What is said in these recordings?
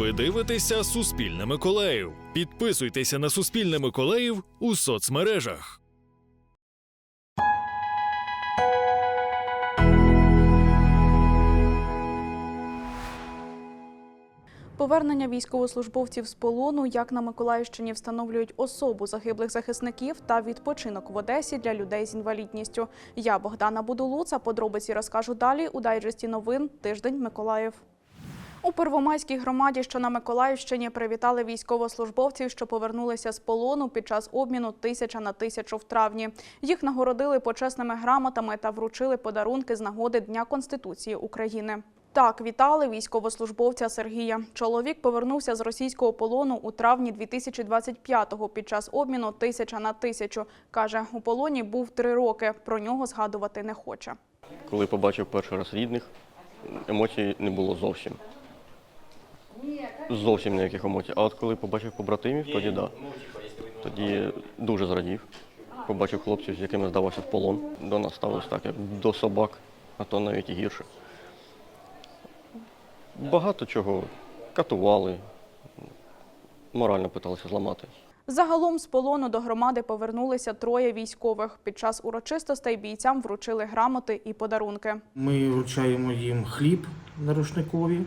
Ви дивитеся Суспільне Миколаїв. Підписуйтеся на Суспільне Миколаїв у соцмережах. Повернення військовослужбовців з полону, як на Миколаївщині встановлюють особу загиблих захисників та відпочинок в Одесі для людей з інвалідністю. Я Богдана Будулуца. Подробиці розкажу далі у дайджесті новин Тиждень Миколаїв. У Первомайській громаді, що на Миколаївщині, привітали військовослужбовців, що повернулися з полону під час обміну тисяча на тисячу в травні. Їх нагородили почесними грамотами та вручили подарунки з нагоди Дня Конституції України. Так, вітали військовослужбовця Сергія. Чоловік повернувся з російського полону у травні 2025-го під час обміну тисяча на тисячу. Каже, у полоні був три роки. Про нього згадувати не хоче. Коли побачив перший раз рідних, емоцій не було зовсім. Зовсім ніяких емоцій. А от коли побачив побратимів, тоді да. Тоді дуже зрадів. Побачив хлопців, з якими здавався в полон. До нас ставилось так, як до собак, а то навіть і гірше. Багато чого катували, морально питалися зламати. Загалом з полону до громади повернулися троє військових. Під час урочистостей бійцям вручили грамоти і подарунки. Ми вручаємо їм хліб на рушникові,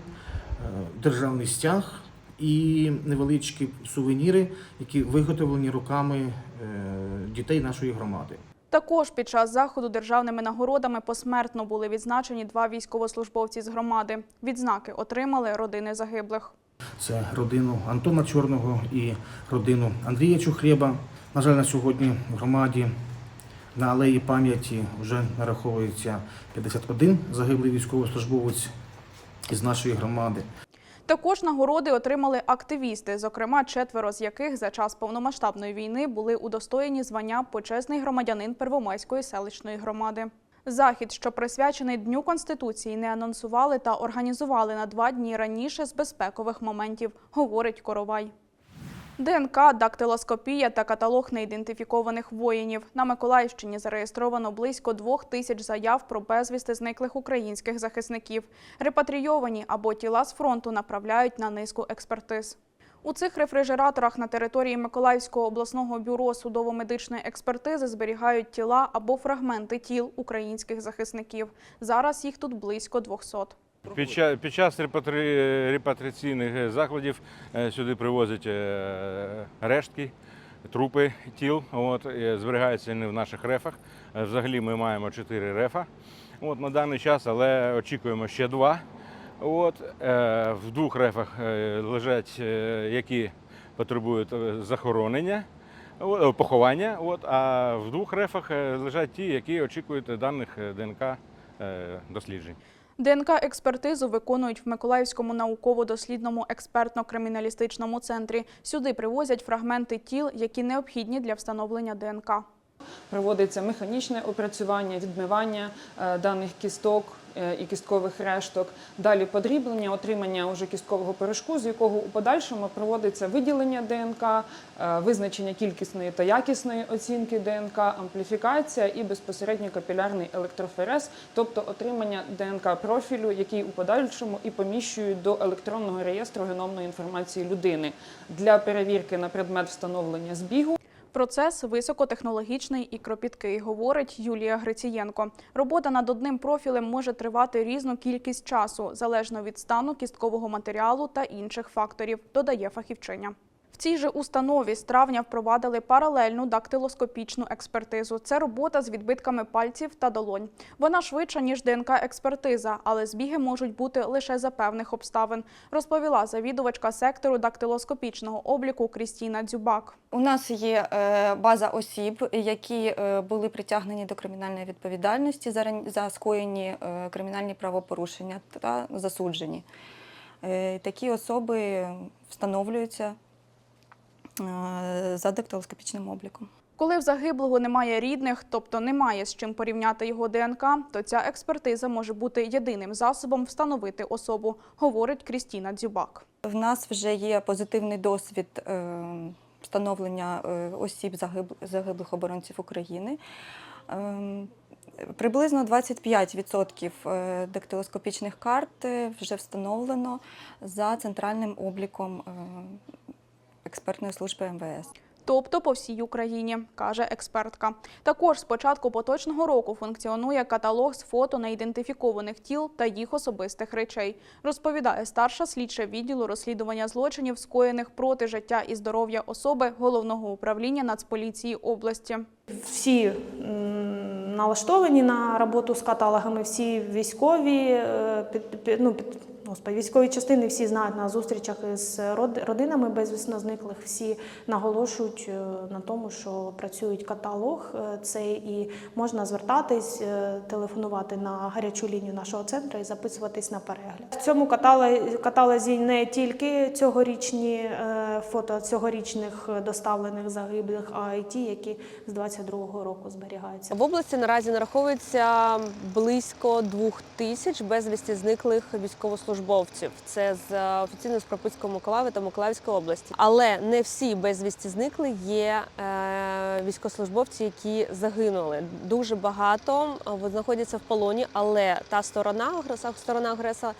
державний стяг і невеличкі сувеніри, які виготовлені руками е, дітей нашої громади. Також під час заходу державними нагородами посмертно були відзначені два військовослужбовці з громади. Відзнаки отримали родини загиблих. Це родину Антона Чорного і родину Андрія Чухлєба. На жаль, на сьогодні в громаді на алеї пам'яті вже нараховується 51 загиблий військовослужбовець із нашої громади. Також нагороди отримали активісти, зокрема четверо з яких за час повномасштабної війни були удостоєні звання почесний громадянин Первомайської селищної громади. Захід, що присвячений Дню Конституції, не анонсували та організували на два дні раніше з безпекових моментів, говорить Коровай. ДНК, дактилоскопія та каталог неідентифікованих воїнів. На Миколаївщині зареєстровано близько двох тисяч заяв про безвісти зниклих українських захисників. Репатрійовані або тіла з фронту направляють на низку експертиз. У цих рефрижераторах на території Миколаївського обласного бюро судово-медичної експертизи зберігають тіла або фрагменти тіл українських захисників. Зараз їх тут близько 200. Під час, під час репатри- репатріаційних заходів е, сюди привозять е, рештки, трупи тіл. От, зберігаються вони в наших рефах. Е, Взагалі ми маємо чотири рефа от, на даний час, але очікуємо ще два. От, в двох рефах лежать, які потребують захоронення, поховання, от, а в двох рефах лежать ті, які очікують даних ДНК е, досліджень. ДНК-експертизу виконують в Миколаївському науково-дослідному експертно-криміналістичному центрі. Сюди привозять фрагменти тіл, які необхідні для встановлення ДНК. Проводиться механічне опрацювання, відмивання е, даних кісток е, і кісткових решток. Далі подріблення, отримання уже кісткового порошку, з якого у подальшому проводиться виділення ДНК, е, визначення кількісної та якісної оцінки ДНК, ампліфікація і безпосередньо капілярний електроферез, тобто отримання ДНК профілю, який у подальшому і поміщують до електронного реєстру геномної інформації людини для перевірки на предмет встановлення збігу. Процес високотехнологічний і кропіткий, говорить Юлія Грицієнко. Робота над одним профілем може тривати різну кількість часу, залежно від стану кісткового матеріалу та інших факторів, додає фахівчиня. В цій же установі з травня впровадили паралельну дактилоскопічну експертизу. Це робота з відбитками пальців та долонь. Вона швидша, ніж ДНК-експертиза, але збіги можуть бути лише за певних обставин, розповіла завідувачка сектору дактилоскопічного обліку Крістіна Дзюбак. У нас є е, база осіб, які е, були притягнені до кримінальної відповідальності за, скоєні е, кримінальні правопорушення та засуджені. Такі особи встановлюються за дактилоскопічним обліком. Коли в загиблого немає рідних, тобто немає з чим порівняти його ДНК, то ця експертиза може бути єдиним засобом встановити особу, говорить Крістіна Дзюбак. В нас вже є позитивний досвід е, встановлення е, осіб загиблих оборонців України. Приблизно 25% е, дактилоскопічних карт е, вже встановлено за центральним обліком е, експертної служби МВС. тобто по всій Україні, каже експертка. Також з початку поточного року функціонує каталог з фото неідентифікованих тіл та їх особистих речей, розповідає старша слідча відділу розслідування злочинів, скоєних проти життя і здоров'я особи головного управління Нацполіції області. Всі налаштовані на роботу з каталогами, всі військові, е, під, під, ну, під, господи, військові частини всі знають на зустрічах із род- родинами безвісно зниклих, всі наголошують е, на тому, що працюють каталог е, цей, і можна звертатись, е, телефонувати на гарячу лінію нашого центру і записуватись на перегляд. В цьому каталозі, не тільки цьогорічні фото цьогорічних доставлених загиблих, а й ті, які з 22-го року зберігаються. В області наразі нараховується близько двох тисяч безвісті зниклих військовослужбовців. Це з е, офіційно з Кропицького Миколаєва та Миколаївської області. Але не всі безвісті зникли є е, військовослужбовці, які загинули. Дуже багато е, знаходяться в полоні, але та сторона сторона агресора,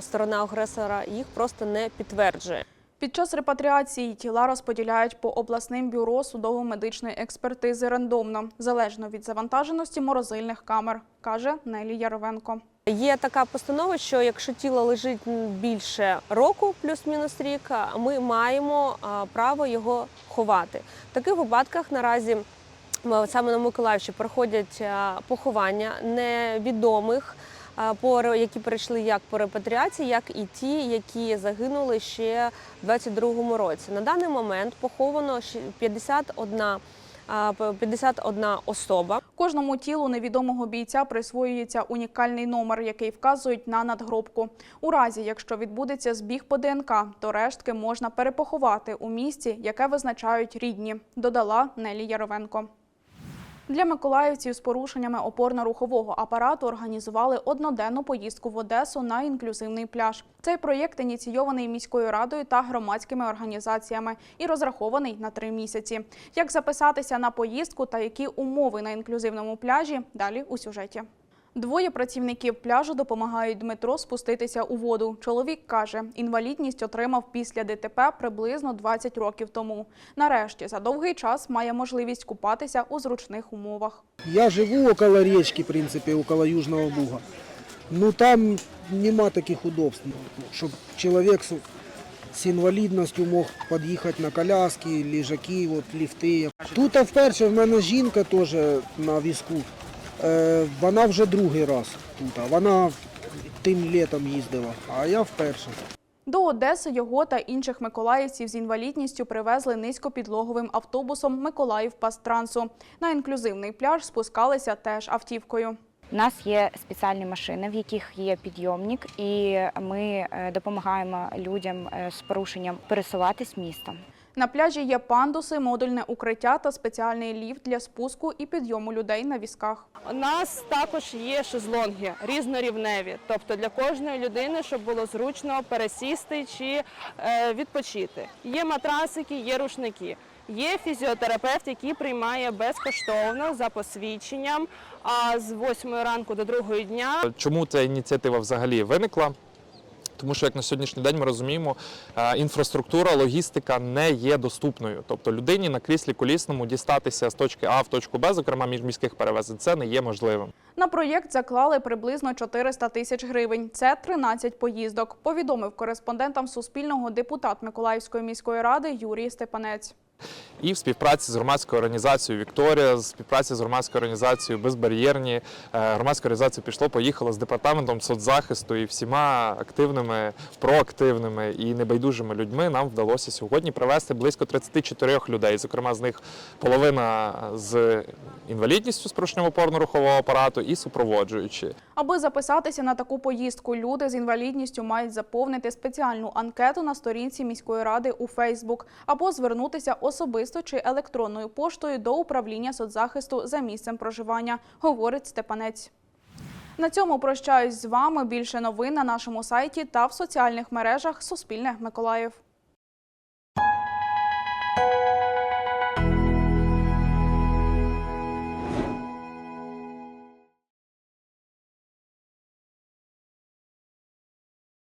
сторона агресора їх просто не підтверджує. Під час репатріації тіла розподіляють по обласним бюро судово-медичної експертизи рандомно, залежно від завантаженості морозильних камер, каже Нелі Яровенко. Є така постанова, що якщо тіло лежить більше року, плюс-мінус рік, ми маємо право його ховати. В таких випадках наразі саме на Миколаївщині проходять поховання невідомих. які перейшли як по репатріації, як і ті, які загинули ще в 22-му році. На даний момент поховано ще 51, а, п- 51 особа. Кожному тілу невідомого бійця присвоюється унікальний номер, який вказують на надгробку. У разі, якщо відбудеться збіг по ДНК, то рештки можна перепоховати у місці, яке визначають рідні, додала Нелі Яровенко. Для миколаївців з порушеннями опорно-рухового апарату організували одноденну поїздку в Одесу на інклюзивний пляж. Цей проєкт ініційований міською радою та громадськими організаціями і розрахований на три місяці. Як записатися на поїздку та які умови на інклюзивному пляжі? Далі у сюжеті. Двоє працівників пляжу допомагають Дмитро спуститися у воду. Чоловік каже, інвалідність отримав після ДТП приблизно 20 років тому. Нарешті за довгий час має можливість купатися у зручних умовах. Я живу около речки, в принципе, около Южного Буга. Ну там нема таких удобств, щоб чоловік з, інвалідністю мог під'їхати на коляски, ліжаки, от, ліфти. Тут вперше в мене жінка теж на візку. Е, вона вже другий раз тут. Вона тим літом їздила, а я вперше. До Одеси його та інших миколаївців з інвалідністю привезли низькопідлоговим автобусом Миколаїв Пастрансу. На інклюзивний пляж спускалися теж автівкою. У нас є спеціальні машини, в яких є підйомник, і ми е, допомагаємо людям е, з порушенням пересуватись містом. На пляжі є пандуси, модульне укриття та спеціальний ліфт для спуску і підйому людей на візках. У нас також є шезлонги різнорівневі, тобто для кожної людини, щоб було зручно пересісти чи е, відпочити. Є матрасики, є рушники. Є фізіотерапевт, який приймає безкоштовно за посвідченням а з 8 ранку до 2 дня. Чому ця ініціатива взагалі виникла? Тому що як на сьогоднішній день ми розуміємо, е, інфраструктура, логістика не є доступною. Тобто людині на кріслі колісному дістатися з точки А в точку Б, зокрема міжміських перевезень, це не є можливим. На проєкт заклали приблизно 400 тисяч гривень. Це 13 поїздок, повідомив кореспондентам Суспільного депутат Миколаївської міської ради Юрій Степанець. І в співпраці з громадською організацією Вікторія, в співпраці з громадською організацією Безбар'єрні, е, громадська організація пішло, поїхала з департаментом соцзахисту і всіма активними, проактивними і небайдужими людьми нам вдалося сьогодні привезти близько 34 людей. Зокрема, з них половина з інвалідністю з порушенням опорно-рухового апарату і супроводжуючі. Аби записатися на таку поїздку, люди з інвалідністю мають заповнити спеціальну анкету на сторінці міської ради у Фейсбук або звернутися особисто чи електронною поштою до управління соцзахисту за місцем проживання, говорить Степанець. На цьому прощаюсь з вами. Більше новин на нашому сайті та в соціальних мережах Суспільне Миколаїв.